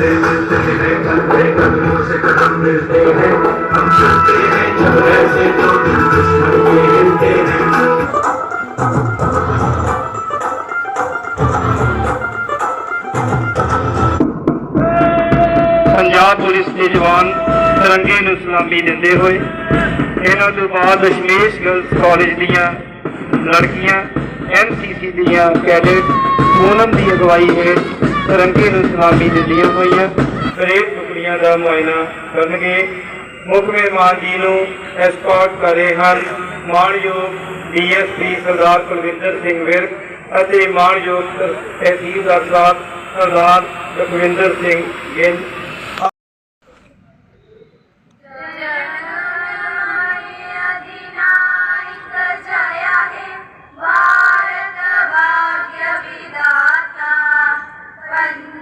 से मिलते हैं कंधे कदमों से कदम मिलते हैं हम चलते हैं जब ऐसे तो दिल दुश्मन ये हिलते हैं ਪੰਜਾਬ ਪੁਲਿਸ ਦੇ ਜਵਾਨ ਤਿਰੰਗੇ ਨੂੰ ਸਲਾਮੀ ਦਿੰਦੇ ਹੋਏ ਇਹਨਾਂ ਤੋਂ ਬਾਅਦ ਦਸ਼ਮੇਸ਼ ਗਰਲਸ ਕਾਲਜ ਦੀਆਂ ਲੜਕੀਆਂ ਐਨਸੀਸੀ ਦੀਆਂ ਕੈਡੇਟ ਪੂਨਮ ਦੀ ਅਗਵਾਈ ਹੇਠ ਤਿਰੰਗੇ ਨੂੰ ਸਲਾਮੀ ਦਿੰਦੀਆਂ ਹੋਈਆਂ। ਪਰੇਡ ਟੁਕੜੀਆਂ ਦਾ ਮੁਆਇਨਾ ਕਰਨਗੇ ਮੁੱਖ ਮਹਿਮਾਨ ਜੀ ਨੂੰ ਐਸਕੌਰਟ ਕਰ ਰਹੇ ਹਨ। ਮਾਣਯੋਗ ਡੀਐਸਪੀ ਸਰਦਾਰ ਕੁਲਵਿੰਦਰ ਸਿੰਘ ਵਿਰਕ ਅਤੇ ਮਾਣਯੋਗ ਤਹਿਸੀਲਦਾਰ ਸਾਹਿਬ ਸਰਦਾਰ ਲਖਵਿੰਦਰ ਸਿੰਘ ਗਿੱਲ।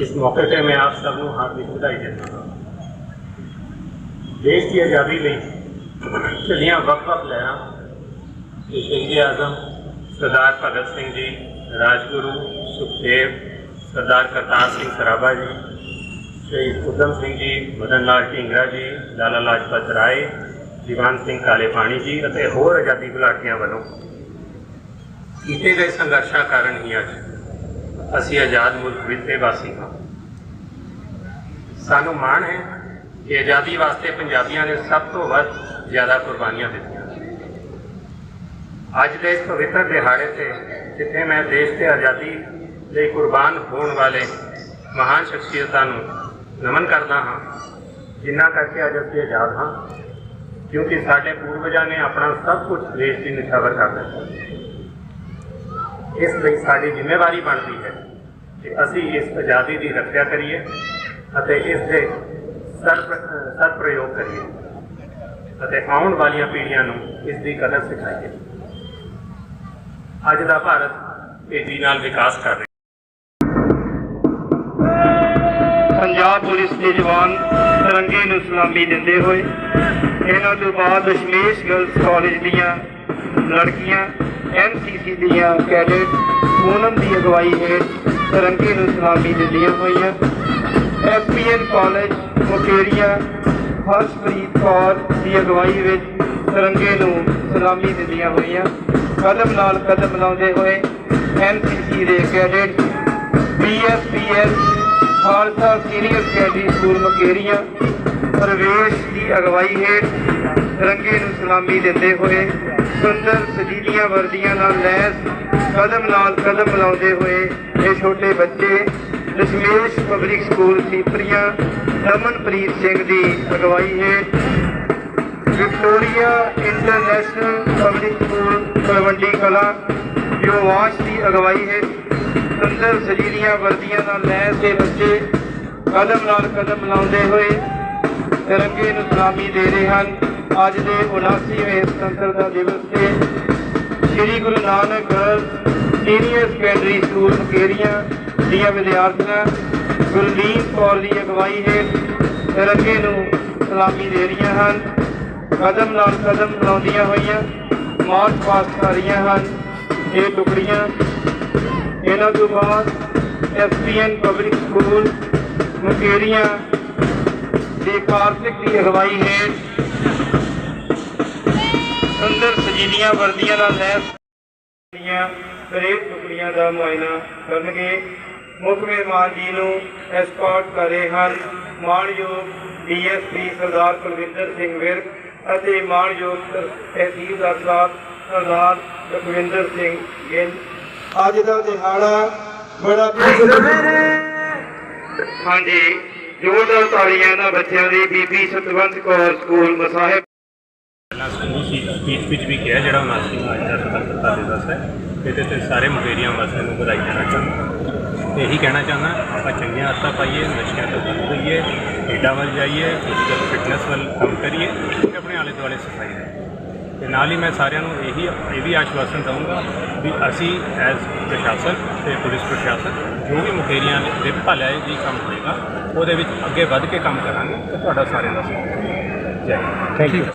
ਇਸ ਮੌਕੇ ਤੇ ਮੈਂ ਆਪ ਸਭ ਨੂੰ ਹਾਰਦਿਕ ਵਧਾਈ ਦਿੰਦਾ ਹਾਂ। ਦੇਸ਼ ਦੀ ਆਜ਼ਾਦੀ ਲਈ ਚਲੀਆਂ ਵੱਖ-ਵੱਖ ਲਹਿਰਾਂ ਸ਼ਹੀਦ ਆਜ਼ਮ, ਸਰਦਾਰ ਭਗਤ ਸਿੰਘ ਜੀ, ਰਾਜਗੁਰੂ ਸੁਖਦੇਵ, ਸਰਦਾਰ ਕਰਤਾਰ ਸਿੰਘ ਸਰਾਭਾ ਜੀ, ਸ਼ਹੀਦ ਉਦਮ ਸਿੰਘ ਜੀ, ਮਦਨ ਲਾਲ ਢਿੰਗਰਾ ਜੀ, ਲਾਲਾ ਲਾਜਪਤ ਰਾਏ, ਦੀਵਾਨ ਸਿੰਘ ਕਾਲੇਪਾਣੀ ਜੀ ਅਤੇ ਹੋਰ ਆਜ਼ਾਦੀ ਘੁਲਾਟੀਆਂ ਵੱਲੋਂ ਕੀਤੇ ਗਏ ਸੰਘਰਸ਼ਾਂ ਕਾਰਨ ਹੀ ਅੱਜ ਅਸੀਂ ਆਜ਼ਾਦ ਮੁਲਕ ਵਿੱਚ ਦੇ ਵਾਸੀ ਹਾਂ। ਸਾਨੂੰ ਮਾਣ ਹੈ ਕਿ ਆਜ਼ਾਦੀ ਵਾਸਤੇ ਪੰਜਾਬੀਆਂ ਨੇ ਸਭ ਤੋਂ ਵੱਧ ਜ਼ਿਆਦਾ ਕੁਰਬਾਨੀਆਂ ਦਿੱਤੀਆਂ। ਅੱਜ ਦੇ ਇਸ ਪਵਿੱਤਰ ਦਿਹਾੜੇ ਤੇ, ਜਿੱਥੇ ਮੈਂ ਦੇਸ਼ ਤੇ ਆਜ਼ਾਦੀ ਲਈ ਕੁਰਬਾਨ ਹੋਣ ਵਾਲੇ ਮਹਾਨ ਸ਼ਖਸੀਅਤਾਂ ਨੂੰ ਨਮਨ ਕਰਦਾ ਹਾਂ, ਜਿਨ੍ਹਾਂ ਕਰਕੇ ਅੱਜ ਅਸੀਂ ਆਜ਼ਾਦ ਹਾਂ, ਕਿਉਂਕਿ ਸਾਡੇ ਪੂਰਵਜਾਂ ਨੇ ਆਪਣਾ ਸਭ ਕੁਝ ਦੇਸ਼ ਦੀ ਨਿਛਾਵਰ ਕਰ ਦਿੱਤਾ। ਇਸ ਲਈ ਸਾਡੀ ਜ਼ਿੰਮੇਵਾਰੀ ਬਣਦੀ ਹੈ ਕਿ ਅਸੀਂ ਇਸ ਆਜ਼ਾਦੀ ਦੀ ਰੱਖਿਆ ਕਰੀਏ ਅਤੇ ਇਸ ਦੇ ਸਰ ਪ੍ਰਯੋਗ ਕਰੀਏ ਅਤੇ ਆਉਣ ਵਾਲੀਆਂ ਪੀੜ੍ਹੀਆਂ ਨੂੰ ਇਸ ਦੀ ਕਦਰ ਸਿਖਾਈਏ। ਅੱਜ ਦਾ ਭਾਰਤ ਤੇਜ਼ੀ ਨਾਲ ਵਿਕਾਸ ਕਰ ਰਿਹਾ ਪੰਜਾਬ ਪੁਲਿਸ ਦੇ ਜਵਾਨ ਤਿਰੰਗੇ ਨੂੰ ਸਲਾਮੀ ਦਿੰਦੇ ਹੋਏ ਇਹਨਾਂ ਤੋਂ ਬਾਅਦ ਦਸ਼ਮੇਸ਼ ਗਰਲਸ ਕਾਲਜ ਦੀਆਂ ਲੜਕੀਆਂ ਐਨਸੀਸੀ ਦੀਆਂ ਕੈਡੇਟ ਪੂਨਮ ਦੀ ਅਗਵਾਈ ਹੇਠ ਤਿਰੰਗੇ ਨੂੰ ਸਲਾਮੀ ਦਿੰਦੀਆਂ ਹੋਈਆਂ। ਐਸਪੀਐਨ ਕਾਲਜ, ਮੁਕੇਰੀਆ, ਹਰਸ਼ਪ੍ਰੀਤ ਕੌਰ ਦੀ ਅਗਵਾਈ ਵਿੱਚ ਤਿਰੰਗੇ ਨੂੰ ਸਲਾਮੀ ਦਿੰਦੀਆਂ ਹੋਈਆਂ। ਕਦਮ ਨਾਲ ਕਦਮ ਲਾਉਂਦੇ ਹੋਏ ਐਨਸੀਸੀ ਦੇ cadet BSPS Khalsa senior secondary school Mukerian, Parvesh ਦੀ ਅਗਵਾਈ ਹੇਠ ਤਿਰੰਗੇ ਨੂੰ ਸਲਾਮੀ ਦਿੰਦੇ ਹੋਏ ਸੁੰਦਰ ਸਜੀਲੀਆਂ ਵਰਦੀਆਂ ਨਾਲ ਲੈਸ ਕਦਮ ਨਾਲ ਕਦਮ ਮਿਲਾਉਂਦੇ ਹੋਏ ਇਹ ਛੋਟੇ ਬੱਚੇ ਦਸ਼ਮੇਸ਼ ਪਬਲਿਕ ਸਕੂਲ ਸੀਪਰੀਆਂ ਰਮਨਪ੍ਰੀਤ ਸਿੰਘ ਦੀ ਅਗਵਾਈ ਹੇਠ Victoria international public school Talwandi Kala Yovash ਦੀ ਅਗਵਾਈ ਹੈ ਸੁੰਦਰ ਸਜੀਲੀਆਂ ਵਰਦੀਆਂ ਨਾਲ ਲੈਸ ਦੇ ਬੱਚੇ ਕਦਮ ਨਾਲ ਕਦਮ ਮਿਲਾਉਂਦੇ ਹੋਏ ਤਿਰੰਗੇ ਨੂੰ ਸਲਾਮੀ ਦੇ ਰਹੇ ਹਨ। ਅੱਜ ਦੇ 79ਵੇਂ ਸੁਤੰਤਰਤਾ ਦਿਵਸ ਤੇ Sri Guru Nanak girls senior secondary school Mukerian ਦੀਆਂ ਵਿਦਿਆਰਥਣਾਂ ਗੁਰਦੀਪ ਕੌਰ ਦੀ ਅਗਵਾਈ ਹੇਠ ਤਿਰੰਗੇ ਨੂੰ ਸਲਾਮੀ ਦੇ ਰਹੀਆਂ ਹਨ। ਕਦਮ ਨਾਲ ਕਦਮ ਮਿਲਾਉਂਦੀਆਂ ਹੋਈਆਂ ਮਾਰਚ ਪਾਸਟ ਕਰ ਰਹੀਆਂ ਹਨ। ਇਹ ਟੁਕੜੀਆਂ ਇਹਨਾਂ ਤੋਂ ਬਾਅਦ ਐਸਪੀਐਨ ਪਬਲਿਕ ਸਕੂਲ ਮੁਕੇਰੀਆਂ ਦੇ ਕਾਰਤਿਕ ਦੀ ਅਗਵਾਈ ਹੇਠ ਸੁੰਦਰ ਸਜੀਲੀਆਂ ਵਰਦੀਆਂ ਨਾਲ ਲੈਸ ਦੀਆਂ ਪਰੇਡ ਟੁਕੜੀਆਂ ਦਾ ਮੁਆਇਨਾ ਕਰਨਗੇ ਮੁੱਖ ਮਹਿਮਾਨ ਜੀ ਨੂੰ ਐਸਕੌਰਟ ਕਰ ਰਹੇ ਹਨ। ਮਾਣਯੋਗ ਡੀਐਸਪੀ ਸਰਦਾਰ ਕੁਲਵਿੰਦਰ ਸਿੰਘ ਵਿਰਕ ਅਤੇ ਮਾਣਯੋਗ ਤਹਿਸੀਲਦਾਰ ਸਾਹਿਬ ਸਰਦਾਰ ਲਖਵਿੰਦਰ ਸਿੰਘ ਗਿੱਲ। ਅੱਜ ਦਾ ਦਿਹਾੜਾ ਬੜਾ ਹਾਂਜੀ ਜੋਰਦਾਰ ਤਾਲੀਆਂ ਨਾਲ ਬੱਚਿਆਂ ਦੀ ਬੀਬੀ ਸਤਵੰਤ ਕੌਰ ਸਕੂਲ ਮਸਾਹਿਬ ਪਹਿਲਾਂ ਸਕੂਲ ਸੀ ਸਪੀਚ ਵਿੱਚ ਵੀ ਕਿਹਾ, ਜਿਹੜਾ 79ਵਾਂ ਅੱਜ ਦਾ ਸੁਤੰਤਰਤਾ ਦਿਵਸ ਹੈ ਇਹਦੇ ਤੇ ਸਾਰੇ ਮੁਕੇਰੀਆਂ ਵਾਸੀਆਂ ਨੂੰ ਵਧਾਈ ਦੇਣਾ ਚਾਹੁੰਦਾ। ਇਹੀ ਕਹਿਣਾ ਚਾਹੁੰਦਾ, ਆਪਾਂ ਚੰਗੀਆਂ ਆਦਤਾਂ ਪਾਈਏ, ਨਸ਼ਿਆਂ ਤੋਂ ਦੂਰ ਰਹੀਏ, ਖੇਡਾਂ ਵੱਲ ਜਾਈਏ ਫਿਜ਼ੀਕਲ ਫਿਟਨੈਸ ਵੱਲ ਕੰਮ ਕਰੀਏ, ਤੇ ਆਪਣੇ ਆਲੇ ਦੁਆਲੇ ਸਫ਼ਾਈ ਰੱਖੀਏ। ਤੇ ਨਾਲ ਹੀ ਮੈਂ ਸਾਰਿਆਂ ਨੂੰ ਇਹੀ, ਇਹ ਵੀ ਆਸ਼ਵਾਸਨ ਦਊਂਗਾ ਵੀ ਅਸੀਂ ਐਜ਼ ਪ੍ਰਸ਼ਾਸਨ ਤੇ ਪੁਲਿਸ ਪ੍ਰਸ਼ਾਸਨ ਜੋ ਵੀ ਮੁਖੇਰੀਆਂ ਦੇ ਭਲਾਈ ਦੀ ਕੰਮ ਹੋਏਗਾ ਉਹਦੇ ਵਿੱਚ ਅੱਗੇ ਵੱਧ ਕੇ ਕੰਮ ਕਰਾਂਗੇ, ਤੇ ਤੁਹਾਡਾ ਸਾਰਿਆਂ ਦਾ ਸਹਿਯੋਗ ਜੈ ਹਿੰਦ। Thank you